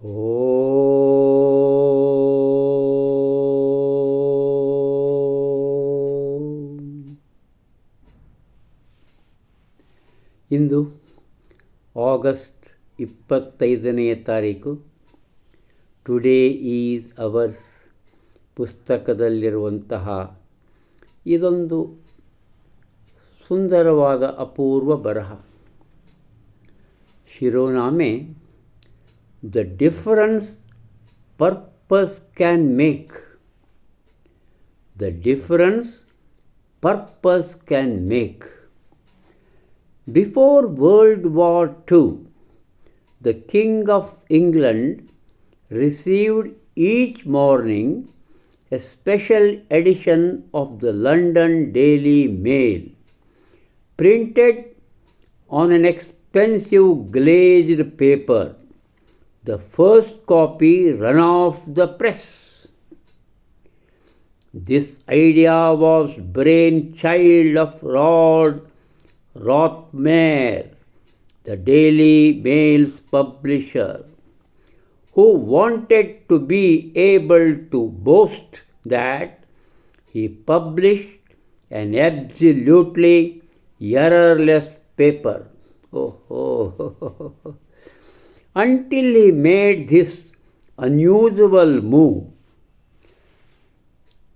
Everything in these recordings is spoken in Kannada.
ಇಂದು ಆಗಸ್ಟ್ ಇಪ್ಪತ್ತೈದನೆಯ ತಾರೀಕು. ಟುಡೇ ಈಸ್ ಅವರ್ಸ್ ಪುಸ್ತಕದಲ್ಲಿರುವಂತಹ ಇದೊಂದು ಸುಂದರವಾದ ಅಪೂರ್ವ ಬರಹ. ಶಿರೋನಾಮೆ the difference purpose can make. The difference purpose can make. Before World War II, the King of England received each morning a special edition of the London Daily Mail, printed on an expensive glazed paper the first copy run off the press. This idea was brainchild of Rod Rothmere, the Daily Mail's publisher, who wanted to be able to boast that he published an absolutely errorless paper. Oh, oh. Until he made this unusual move,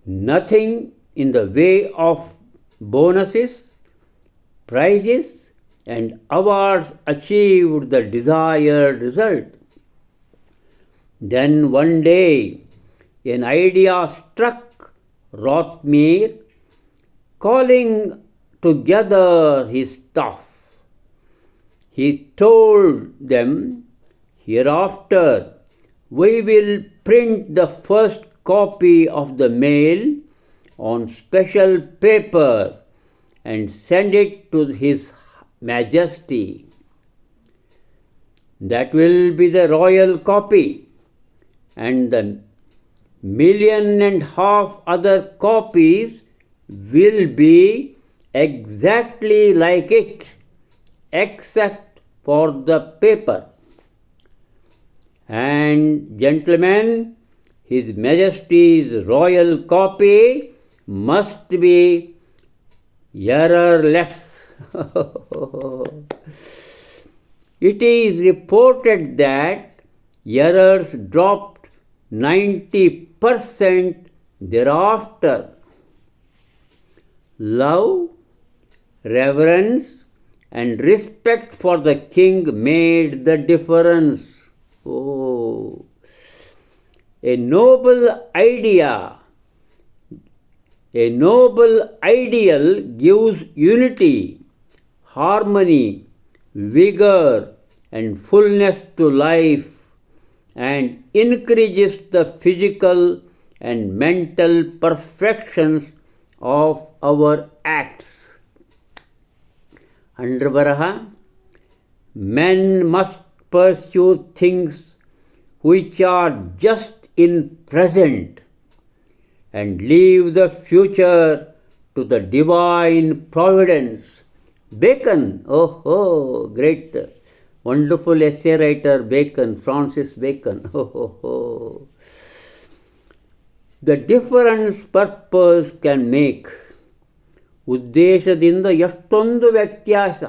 nothing in the way of bonuses prizes and awards achieved the desired result. Then one day, an idea struck Rothmere, calling together his staff. He told them, Hereafter, we will print the first copy of the mail on special paper and send it to His Majesty. That will be the royal copy, and the million and half other copies will be exactly like it, except for the paper. And, gentlemen, His Majesty's royal copy must be errorless. it is reported that errors dropped 90% thereafter. Love, reverence, and respect for the king made the difference. Oh, a noble idea a noble ideal gives unity, harmony, vigor, and fullness to life and increases the physical and mental perfections of our acts. Under Baraha, men must pursue things which are just in present and leave the future to the divine providence. Bacon, oh, oh, great, wonderful essay writer Bacon, Francis Bacon, oh, oh, oh. The difference purpose can make ಉದ್ದೇಶದಿಂದ ಎಷ್ಟೊಂದು ವ್ಯತ್ಯಾಸ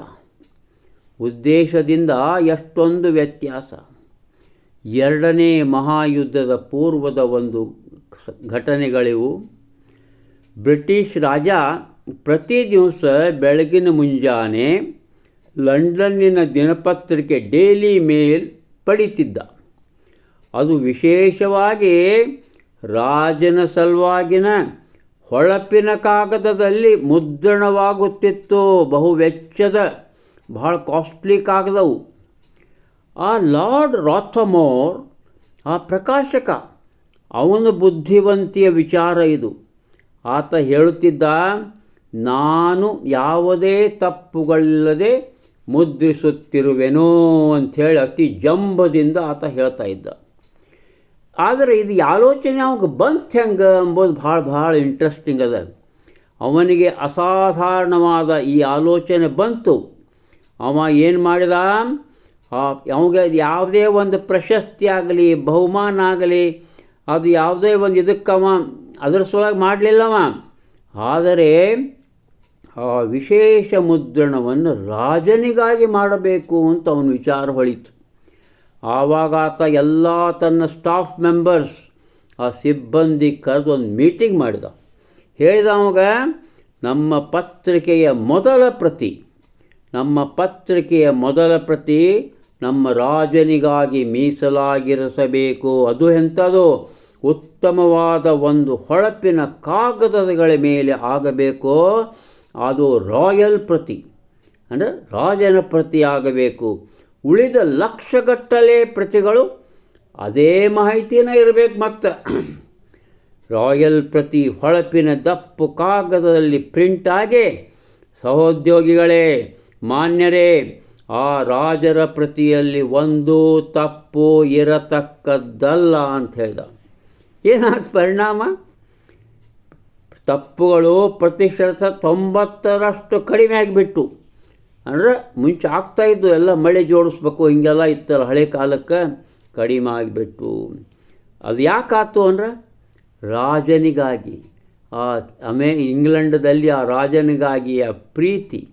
ಉದ್ದೇಶದಿಂದ ಎಷ್ಟೊಂದು ವ್ಯತ್ಯಾಸ. ಎರಡನೇ ಮಹಾಯುದ್ಧದ ಪೂರ್ವದ ಒಂದು ಘಟನೆಗಳಿವು. ಬ್ರಿಟಿಷ್ ರಾಜ ಪ್ರತಿ ದಿವಸ ಬೆಳಗಿನ ಮುಂಜಾನೆ ಲಂಡನ್ನಿನ ದಿನಪತ್ರಿಕೆ ಡೈಲಿ ಮೇಲ್ ಪಡಿತಿದ್ದ. ಅದು ವಿಶೇಷವಾಗಿ ರಾಜನ ಸಲುವಾಗಿನ ಹೊಳಪಿನ ಕಾಗದದಲ್ಲಿ ಮುದ್ರಣವಾಗುತ್ತಿತ್ತು. ಬಹು ವೆಚ್ಚದ ಬಹಳ ಕಾಸ್ಟ್ಲಿ ಕಾಗದವು. ಆ ಲಾರ್ಡ್ ರಾಥಮೋರ್, ಆ ಪ್ರಕಾಶಕ, ಅವನ ಬುದ್ಧಿವಂತಿಯ ವಿಚಾರ ಇದು. ಆತ ಹೇಳುತ್ತಿದ್ದ, ನಾನು ಯಾವುದೇ ತಪ್ಪುಗಳಿಲ್ಲದೆ ಮುದ್ರಿಸುತ್ತಿರುವೆನೋ ಅಂಥೇಳಿ ಅತಿ ಜಂಬದಿಂದ ಆತ ಹೇಳ್ತಾ ಇದ್ದ. ಆದರೆ ಇದು ಆಲೋಚನೆ ಅವಾಗ ಬಂತು ಹೆಂಗೆ ಅಂಬೋದು ಭಾಳ ಭಾಳ ಇಂಟ್ರೆಸ್ಟಿಂಗ್ ಅದ. ಅವನಿಗೆ ಅಸಾಧಾರಣವಾದ ಈ ಆಲೋಚನೆ ಬಂತು. ಅವ ಏನು ಮಾಡಿದ? ಅವಗೆ ಯಾವುದೇ ಒಂದು ಪ್ರಶಸ್ತಿ ಆಗಲಿ, ಬಹುಮಾನ ಆಗಲಿ, ಅದು ಯಾವುದೇ ಒಂದು ಇದಕ್ಕವ ಅದರ ಸಲುವಾಗಿ ಮಾಡಲಿಲ್ಲವ. ಆದರೆ ಆ ವಿಶೇಷ ಮುದ್ರಣವನ್ನು ರಾಜನಿಗಾಗಿ ಮಾಡಬೇಕು ಅಂತ ಅವನು ವಿಚಾರ ಹೊಳಿತು. ಆವಾಗ ಆತ ಎಲ್ಲ ತನ್ನ ಸ್ಟಾಫ್ ಮೆಂಬರ್ಸ್ ಆ ಸಿಬ್ಬಂದಿ ಕರೆದು ಒಂದು ಮೀಟಿಂಗ್ ಮಾಡಿದ. ಹೇಳಿದ ಅವಾಗ, ನಮ್ಮ ಪತ್ರಿಕೆಯ ಮೊದಲ ಪ್ರತಿ ನಮ್ಮ ಪತ್ರಿಕೆಯ ಮೊದಲ ಪ್ರತಿ ನಮ್ಮ ರಾಜನಿಗಾಗಿ ಮೀಸಲಾಗಿರಿಸಬೇಕು. ಅದು ಎಂಥದು? ಉತ್ತಮವಾದ ಒಂದು ಹೊಳಪಿನ ಕಾಗದಗಳ ಮೇಲೆ ಆಗಬೇಕು. ಅದು ರಾಯಲ್ ಪ್ರತಿ. ಅಂದರೆ ರಾಜನ ಪ್ರತಿ ಆಗಬೇಕು. ಉಳಿದ ಲಕ್ಷಗಟ್ಟಲೆ ಪ್ರತಿಗಳು ಅದೇ ಮಾಹಿತಿನ ಇರಬೇಕು ಮತ್ತು. ರಾಯಲ್ ಪ್ರತಿ ಹೊಳಪಿನ ದಪ್ಪು ಕಾಗದದಲ್ಲಿ ಪ್ರಿಂಟ್ ಆಗಿ ಸಹೋದ್ಯೋಗಿಗಳೇ ಮಾನ್ಯರೇ, ಆ ರಾಜರ ಪ್ರತಿಯಲ್ಲಿ ಒಂದು ತಪ್ಪು ಇರತಕ್ಕದ್ದಲ್ಲ ಅಂತ ಹೇಳ್ದ. ಏನಾದ ಪರಿಣಾಮ? ತಪ್ಪುಗಳು ಪ್ರತಿಶತ ತೊಂಬತ್ತರಷ್ಟು ಕಡಿಮೆ ಆಗಿಬಿಟ್ಟು. ಅಂದರೆ ಮುಂಚೆ ಆಗ್ತಾಯಿದ್ದು ಎಲ್ಲ ಮಳೆ ಜೋಡಿಸ್ಬೇಕು, ಹೀಗೆಲ್ಲ ಇತ್ತಲ್ಲ ಹಳೆ ಕಾಲಕ್ಕೆ, ಕಡಿಮೆ ಆಗಿಬಿಟ್ಟು. ಅದು ಯಾಕಾತು ಅಂದ್ರೆ, ರಾಜನಿಗಾಗಿ, ಆ, ಅಮೇ, ಇಂಗ್ಲೆಂಡದಲ್ಲಿ ಆ ರಾಜನಿಗಾಗಿ ಆ ಪ್ರೀತಿ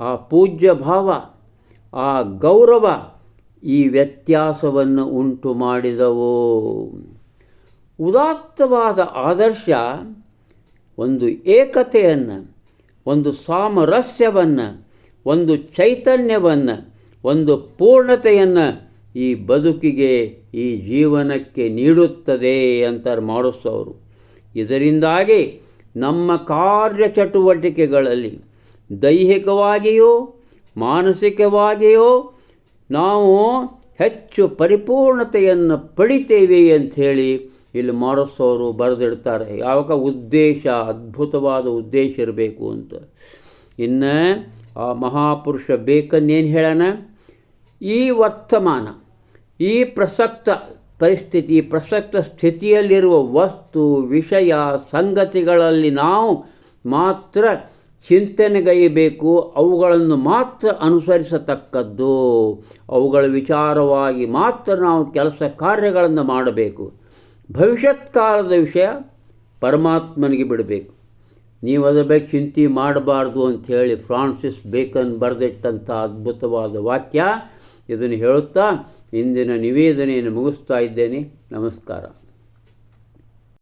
ಆ ಪೂಜ್ಯ ಭಾವ, ಆ ಗೌರವ ಈ ವ್ಯತ್ಯಾಸವನ್ನು ಉಂಟು ಮಾಡಿದವು. ಉದಾತ್ತವಾದ ಆದರ್ಶ ಒಂದು ಏಕತೆಯನ್ನು, ಒಂದು ಸಾಮರಸ್ಯವನ್ನು, ಒಂದು ಚೈತನ್ಯವನ್ನು, ಒಂದು ಪೂರ್ಣತೆಯನ್ನು ಈ ಬದುಕಿಗೆ, ಈ ಜೀವನಕ್ಕೆ ನೀಡುತ್ತದೆ ಅಂತ ಮಾಡಿಸೋರು ಇದರಿಂದಾಗಿ ನಮ್ಮ ಕಾರ್ಯಚಟುವಟಿಕೆಗಳಲ್ಲಿ ದೈಹಿಕವಾಗಿಯೋ, ಮಾನಸಿಕವಾಗಿಯೋ, ನಾವು ಹೆಚ್ಚು ಪರಿಪೂರ್ಣತೆಯನ್ನು ಪಡಿತೇವೆ ಅಂಥೇಳಿ ಇಲ್ಲಿ ಮಾಡಿಸೋರು ಬರೆದಿಡ್ತಾರೆ. ಯಾವಾಗ ಉದ್ದೇಶ, ಅದ್ಭುತವಾದ ಉದ್ದೇಶ ಇರಬೇಕು ಅಂತ. ಇನ್ನು ಆ ಮಹಾಪುರುಷ ಬೇಕನ್ನೇನು ಹೇಳೋಣ? ಈ ವರ್ತಮಾನ, ಈ ಪ್ರಸಕ್ತ ಪರಿಸ್ಥಿತಿ ಪ್ರಸಕ್ತ ಸ್ಥಿತಿಯಲ್ಲಿರುವ ವಸ್ತು, ವಿಷಯ, ಸಂಗತಿಗಳಲ್ಲಿ ನಾವು ಮಾತ್ರ ಚಿಂತನೆಗೈಯಬೇಕು ಅವುಗಳನ್ನು ಮಾತ್ರ ಅನುಸರಿಸತಕ್ಕದ್ದು. ಅವುಗಳ ವಿಚಾರವಾಗಿ ಮಾತ್ರ ನಾವು ಕೆಲಸ ಕಾರ್ಯಗಳನ್ನು ಮಾಡಬೇಕು. ಭವಿಷ್ಯತ್ ಕಾಲದ ವಿಷಯ ಪರಮಾತ್ಮನಿಗೆ ಬಿಡಬೇಕು. ನೀವು ಅದರ ಬಗ್ಗೆ ಚಿಂತೆ ಮಾಡಬಾರ್ದು ಅಂಥೇಳಿ ಫ್ರಾನ್ಸಿಸ್ ಬೇಕನ್ ಬರೆದಿಟ್ಟಂಥ ಅದ್ಭುತವಾದ ವಾಕ್ಯ ಇದನ್ನು ಹೇಳುತ್ತಾ ಇಂದಿನ ನಿವೇದನೆಯನ್ನು ಮುಗಿಸ್ತಾ ಇದ್ದೇನೆ. ನಮಸ್ಕಾರ.